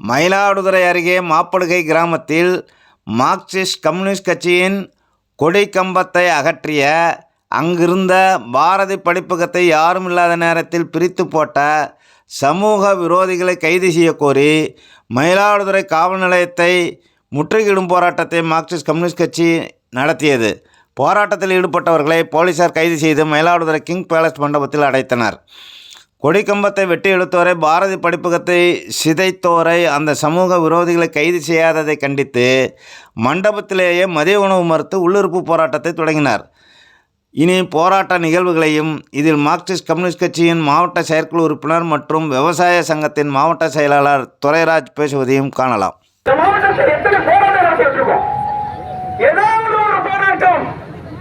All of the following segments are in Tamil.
மயிலாடுதுறை அருகே மாப்படுகை கிராமத்தில் மார்க்சிஸ்ட் கம்யூனிஸ்ட் கட்சியின் கொடி கம்பத்தை அகற்றிய அங்கிருந்த பாரதி படிப்பகத்தை யாரும் இல்லாத நேரத்தில் பிரித்து போட்ட சமூக விரோதிகளை கைது செய்யக்கோரி மயிலாடுதுறை காவல் நிலையத்தை முற்றுகையிடும் போராட்டத்தை மார்க்சிஸ்ட் கம்யூனிஸ்ட் கட்சி நடத்தியது. போராட்டத்தில் ஈடுபட்டவர்களை போலீசார் கைது செய்து மயிலாடுதுறை கிங் பேலஸ் மண்டபத்தில் அடைத்தனர். கொடிக்கம்பத்தை வெட்டி எடுத்தோரை பாரதி படிப்பகத்தை சிதைத்தோரை அந்த சமூக விரோதிகளை கைது செய்யாததை கண்டித்து மண்டபத்திலேயே மதிய உணவு மறுத்து உள்ளுறுப்பு போராட்டத்தை தொடங்கினார். இனி போராட்ட நிகழ்வுகளையும் இதில் மார்க்சிஸ்ட் கம்யூனிஸ்ட் கட்சியின் மாவட்ட செயற்குழு உறுப்பினர் மற்றும் விவசாய சங்கத்தின் மாவட்ட செயலாளர் துரைராஜ் பேசுவதையும் காணலாம். மக்களுக்கு எதிராக அநியாயம் போராட்டம் நடத்திருக்கோம் ஏதாவது ஒரு போராட்டம்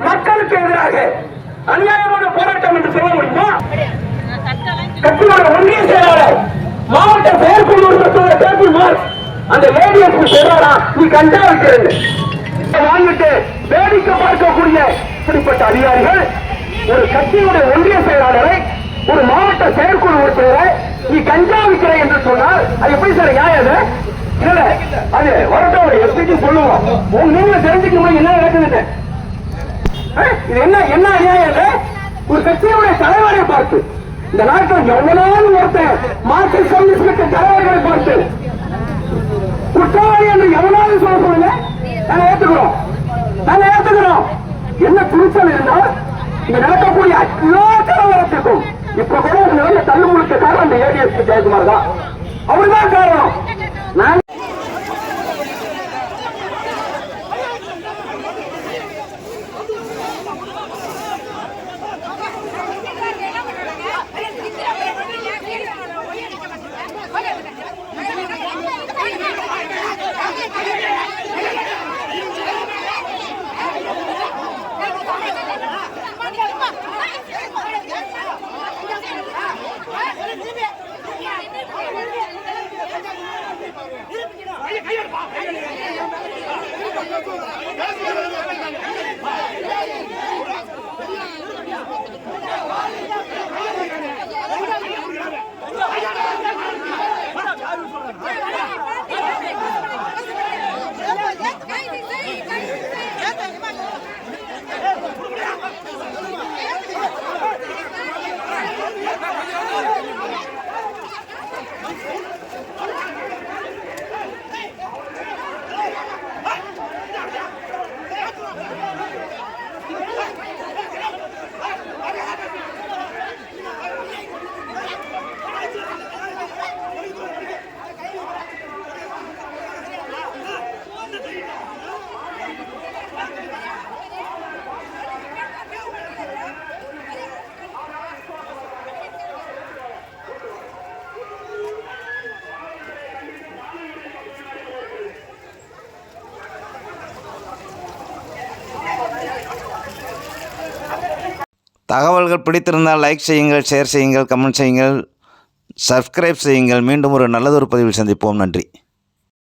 மக்களுக்கு எதிராக அநியாயமான போராட்டம் என்று சொல்ல முடியுமா கட்சியோட ஒன்றிய செயலாளர் மாவட்ட செயற்குழு உறுப்பினர் டேபிள் மார்க் அந்த லேடியஸ் சொல்றாரா நீ கண்டா வைக்கிறது வாங்கிட்டு வேடிக்கை பார்க்கக்கூடிய இப்படிப்பட்ட அதிகாரிகள் ஒரு கட்சியுடைய ஒன்றிய செயலாளரை ஒரு மாவட்ட செயற்குழு உறுப்பினரை நீ கஞ்சா விற்கிற என்று சொன்னால் அது எப்படி சார் நியாயம் அது? இல்ல அது வரட்டோட எப்படி சொல்லுவோம் உங்க நீங்க தெரிஞ்சுக்க முடியும் என்ன நடக்குதுன்னு? இது என்ன என்ன அநியாயம் ஒரு கட்சியுடைய தலைவரை பார்த்து. இந்த நாட்டில் எவ்வளவு ஒருத்தன் மார்க்சிஸ்ட் கம்யூனிஸ்ட் தலைவர்களை பார்த்து குற்றவாளி என்று எவ்வளவு சொல்ல சொல்லுங்க நாங்க ஏத்துக்கிறோம். நாங்க ஏத்துக்கிறோம். என்ன துணிச்சல் இருந்தால் இங்க நடக்கக்கூடிய எல்லா கலவரத்துக்கும் இப்ப கூட ஒரு தள்ளுமுழுக்க காரணம் அந்த ஏடிஎஸ்பி ஜெயக்குமார் தான். அவர்தான் காரணம். நாங்க நான் தகவல்கள் பிடித்திருந்தால் லைக் செய்யுங்கள் ஷேர் செய்யுங்கள் கமெண்ட் செய்யுங்கள் சப்ஸ்கிரைப் செய்யுங்கள். மீண்டும் ஒரு நல்லதொரு பதிவில் சந்திப்போம். நன்றி.